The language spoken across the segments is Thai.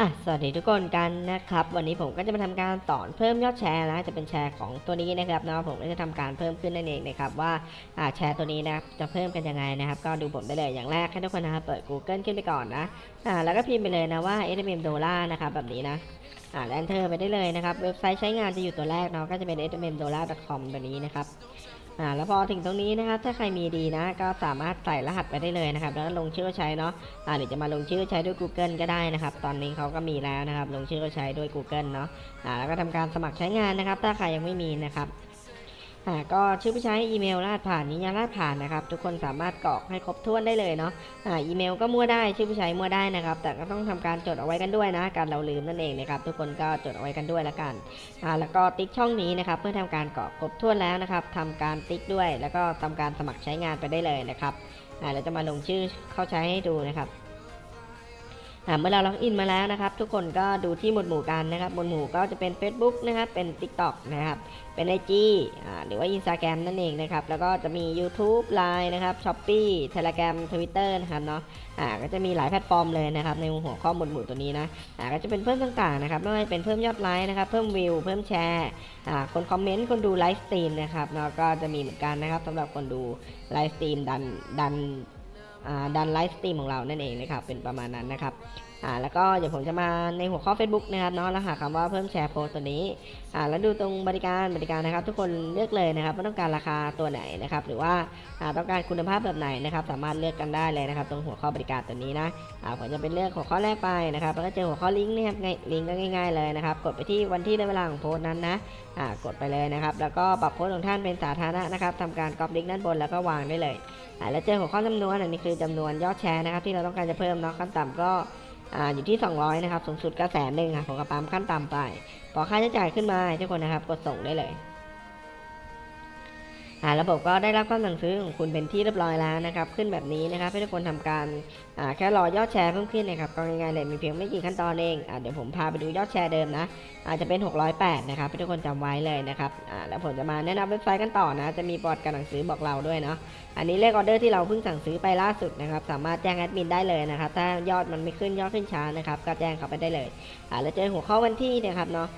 อะสวัสดีทุกคนกันนะครับ วันนี้ผมก็จะมาทำการสอนเพิ่มยอดแชร์นะ จะเป็นแชร์ของตัวนี้นะครับเนาะผมก็จะทำการเพิ่มขึ้นนั่นเองนะครับว่าอ่าแชร์ตัวนี้นะครับจะเพิ่มกันยังไงนะครับ ก็ดูผมได้เลยอย่างแรกให้ทุกคนนะครับเปิด Google ขึ้นไปก่อนนะอ่าแล้วก็พิมพ์ไปเลยนะว่า SMM Dollar นะครับแบบนี้นะ อ่าแลนเทอร์ไปได้เลยนะครับ เว็บไซต์ใช้งานจะอยู่ตัวแรกเนาะก็จะเป็น smmdollar.com ตัวนี้นะครับอ่าแล้วพอถึงตรงนี้นะครับ ถ้าใครมีดีนะ ก็สามารถใส่รหัสไปได้เลยนะครับ แล้วก็ลงชื่อใช้เนาะอ่าหรือจะมาลงชื่อใช้ด้วย Google ก็ได้นะครับ ตอนนี้เขาก็มีแล้วนะครับ ลงชื่อใช้ด้วย Google เนาะอ่าแล้วก็ทำการสมัครใช้งานนะครับ ถ้าใครยังไม่มีนะครับ อ่าก็ชื่อผู้ใช้อีเมลรหัสผ่านนิยามรหัสผ่านนะครับ ทุกคนสามารถกรอกให้ครบถ้วนได้เลยเนาะอ่าอีเมลก็มั่วได้ชื่อผู้ใช้มั่วได้นะครับ แต่ก็ต้องทำการจดเอาไว้กันด้วยนะ การเราลืมนั่นเองนะครับ ทุกคนก็จดเอาไว้กันด้วยละกันอ่าแล้วก็ติ๊กช่องนี้นะครับเพื่อทำการกรอกครบถ้วนแล้วนะครับทำการติ๊กด้วย แล้วก็ทำการสมัครใช้งานไปได้เลยนะครับอ่าเราจะมาลงชื่อเข้าใช้ให้ดูนะครับ เมื่อเราล็อกอินมาแล้วนะครับ ทุกคนก็ดูที่หมวดหมู่กันนะครับหมวดหมู่ก็จะเป็น Facebook นะครับ เป็น TikTok นะครับ เป็น IG อ่าหรือว่า Instagram นั่นเองนะครับ แล้วก็จะมี YouTube Line นะครับ Shopee Telegram Twitter นะครับเนาะอ่าก็จะมีหลายแพลตฟอร์มเลยนะครับ ในหัวข้อหมวดหมู่ตัวนี้นะอ่าก็จะเป็นเพิ่มต่างๆนะครับไม่ว่าจะเป็นเพิ่มยอดไลค์นะครับ เพิ่มวิว เพิ่มแชร์อ่าคนคอมเมนต์ คนดูไลฟ์สตรีมนะครับแล้วก็จะมีเหมือนกันนะครับสำหรับคนดูไลฟ์สตรีมดันดัน ดันไลฟ์สตรีมของเรานั่นเองนะครับเป็นประมาณนั้นนะครับอ่าแล้วก็เดี๋ยวผมจะมาในหัวข้อ Facebook นะครับเนาะแล้วหาคำว่าเพิ่มแชร์โพสต์ตัวนี้อ่าแล้วดูตรงบริการบริการนะครับ ทุกคนเลือกเลยนะครับว่าต้องการราคาตัวไหนนะครับหรือว่าอ่าต้องการคุณภาพแบบไหนนะครับสามารถเลือกกันได้เลยนะครับ ตรงหัวข้อบริการตัวนี้นะอ่าผมจะเป็นเลือกหัวข้อแรกไปนะครับแล้วก็เจอหัวข้อลิงก์นะครับง่ายลิงก์ก็ง่ายๆเลยนะครับกดไปที่วันที่และเวลาของโพสต์นั้นนะอ่ากดไปเลยนะครับแล้วก็ปรับโพสต์ของท่านเป็นสาธารณะนะครับทำการก๊อปลิงก์ด้านบนแล้วก็วางได้เลย และเจอหัวข้อจำนวนอันนี้คือจำนวนยอดแชร์นะครับ ที่เราต้องการจะเพิ่มเนาะขั้นต่ำก็ออยู่ที่ 200 นะครับ สูงสุดก็แสนหนึ่งครับผมก็ปั๊มขั้นต่ำไป พอค่าใช้จ่ายขึ้นมาทุกคนนะครับ กดส่งได้เลย ระบบก็ได้รับคำสั่งซื้อของคุณเป็นที่เรียบร้อยแล้วนะครับ ขึ้นแบบนี้นะครับให้ทุกคนทำการอ่าแค่รอยอดแชร์เพิ่มขึ้นนะครับก็ง่ายๆเลยมีเพียงไม่กี่ขั้นตอนเองอ่าเดี๋ยวผมพาไปดูยอดแชร์เดิมนะอาจจะเป็น 608 นะครับให้ทุกคนจำไว้เลยนะครับอ่าแล้วผมจะมาแนะนำเว็บไซต์กันต่อนะจะมีบอร์ดการหนังสือบอกเราด้วยเนาะอันนี้เลขออเดอร์ที่เราเพิ่งสั่งซื้อไปล่าสุดนะครับสามารถแจ้งแอดมินได้เลยนะครับถ้ายอดมันไม่ขึ้นยอดขึ้นช้านะครับก็แจ้งเขาไปได้เลยอ่าแล้วเจอหัวข้อวันที่นะครับเนาะ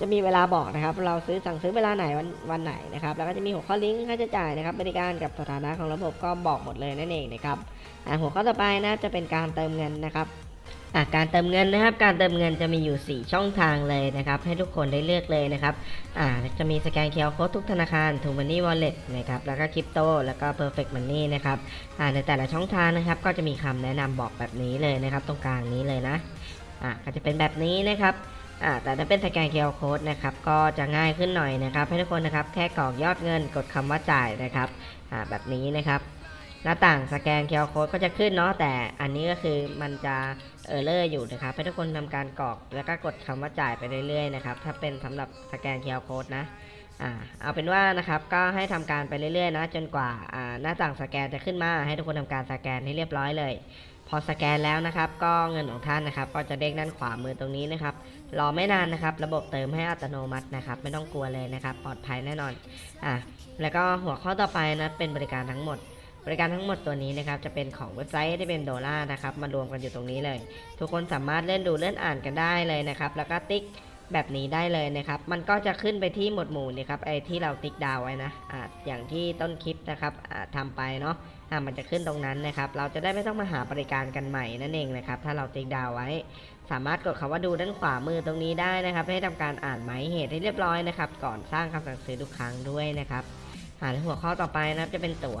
จะมีเวลาบอกนะครับ เราซื้อสั่งซื้อเวลาไหนวันวันไหนนะครับ แล้วก็จะมีหัวข้อลิงก์ค่าใช้จ่ายนะครับบริการกับสถานะของระบบก็บอกหมดเลยนั่นเองนะครับหัวข้อต่อไปนะจะเป็นการเติมเงินนะครับการเติมเงินนะครับ การเติมเงินจะมีอยู่ 4 ช่องทางเลยนะครับ ให้ทุกคนได้เลือกเลยนะครับจะมีสแกนเคอร์โค้ดทุกธนาคาร t ูมันนี่วอลเล็ตนะครับ แล้วก็คริปโต แล้วก็ Perfect Money นนี่นะครับในแต่ละช่องทางนะครับ ก็จะมีคำแนะนำบอกแบบนี้เลยนะครับ ตรงกลางนี้เลยนะก็จะเป็นแบบนี้นะครับ อ่าแต่ถ้าเป็นสแกนเคอร์โค้ดนะครับก็จะง่ายขึ้นหน่อยนะครับให้ทุกคนนะครับแค่กรอกยอดเงินกดคำว่าจ่ายนะครับอ่าแบบนี้นะครับหน้าต่างสแกนเคอร์โค้ดก็จะขึ้นเนาะแต่อันนี้ก็คือมันจะเออร์เลอร์อยู่นะครับให้ทุกคนทำการกรอกแล้วก็กดคำว่าจ่ายไปเรื่อยๆนะครับถ้าเป็นสำหรับสแกน QR Code นะอ่าเอาเป็นว่านะครับก็ให้ทำการไปเรื่อยๆนะจนกว่าอ่าหน้าต่างสแกนจะขึ้นมาให้ทุกคนทำการสแกนให้เรียบร้อยเลย พอสแกนแล้วนะครับ ก็เงินของท่านนะครับ ก็จะเด้งด้านขวามือตรงนี้นะครับ รอไม่นานนะครับ ระบบเติมให้อัตโนมัตินะครับ ไม่ต้องกลัวเลยนะครับ ปลอดภัยแน่นอนอะแล้วก็หัวข้อต่อไปนะเป็นบริการทั้งหมดบริการทั้งหมดตัวนี้นะครับจะเป็นของเว็บไซต์ที่เป็นดอลลาร์นะครับมารวมกันอยู่ตรงนี้เลย ทุกคนสามารถเล่นดูเล่นอ่านกันได้เลยนะครับ แล้วก็ติ๊ก แบบนี้ได้เลยนะครับ มันก็จะขึ้นไปที่หมวดหมู่นี่ครับไอ้ที่เราติ๊กดาวไว้นะอ่าอย่างที่ต้นคลิปนะครับอ่าทำไปเนาะอ่ามันจะขึ้นตรงนั้นนะครับ เราจะได้ไม่ต้องมาหาบริการกันใหม่นั่นเองนะครับ ถ้าเราติ๊กดาวไว้ สามารถกดคำว่าดูด้านขวามือตรงนี้ได้นะครับ ให้ทำการอ่านหมายเหตุให้เรียบร้อยนะครับ ก่อนสร้างคำสั่งซื้อทุกครั้งด้วยนะครับอ่าหัวข้อต่อไปนะครับจะเป็นตั๋ว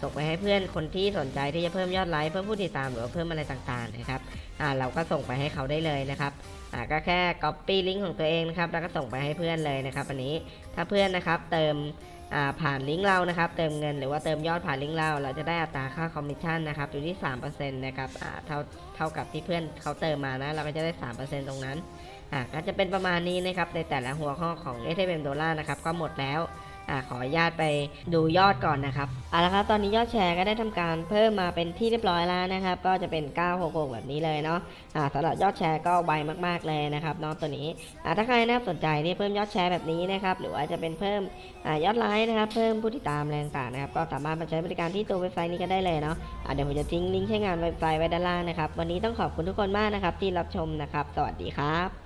ส่งไปให้เพื่อนคนที่สนใจที่จะเพิ่มยอดไลค์เพิ่มผู้ติดตามหรือเพิ่มอะไรต่างๆนะครับเราก็ส่งไปให้เขาได้เลยนะครับก็แค่ copy ลิงก์ของตัวเองนะครับแล้วก็ส่งไปให้เพื่อนเลยนะครับอันนี้ถ้าเพื่อนนะครับเติมผ่านลิงก์เรานะครับ เติมเงินหรือว่าเติมยอดผ่านลิงก์เรา เราจะได้อัตราค่าคอมมิชชั่นนะครับอยู่ที่3%นะครับเท่าเท่ากับที่เพื่อนเขาเติมมานะ เราก็จะได้ 3%ตรงนั้นก็จะเป็นประมาณนี้นะครับในแต่ละหัวข้อของ s อ m ดอลลาร์นะครับก็หมดแล้ว อะขออนุญาตไปดูยอดก่อนนะครับเอาละครับตอนนี้ยอดแชร์ก็ได้ทำการเพิ่มมาเป็นที่เรียบร้อยแล้วนะครับ ก็จะเป็น 966 แบบนี้เลยเนาะอะสำหรับยอดแชร์ก็ไวมาก ๆเลยนะครับน้องตัวนี้อะถ้าใครน่าสนใจที่เพิ่มยอดแชร์แบบนี้นะครับหรือว่าจะเป็นเพิ่มอะยอดไลค์นะครับ เพิ่มผู้ติดตามอะไรต่างๆนะครับ ก็สามารถมาใช้บริการที่ตัวเว็บไซต์นี้ก็ได้เลยเนาะอะเดี๋ยวผมจะทิ้งลิงก์ใช้งานเว็บไซต์ไว้ด้านล่างนะครับ วันนี้ต้องขอบคุณทุกคนมากนะครับที่รับชมนะครับ สวัสดีครับ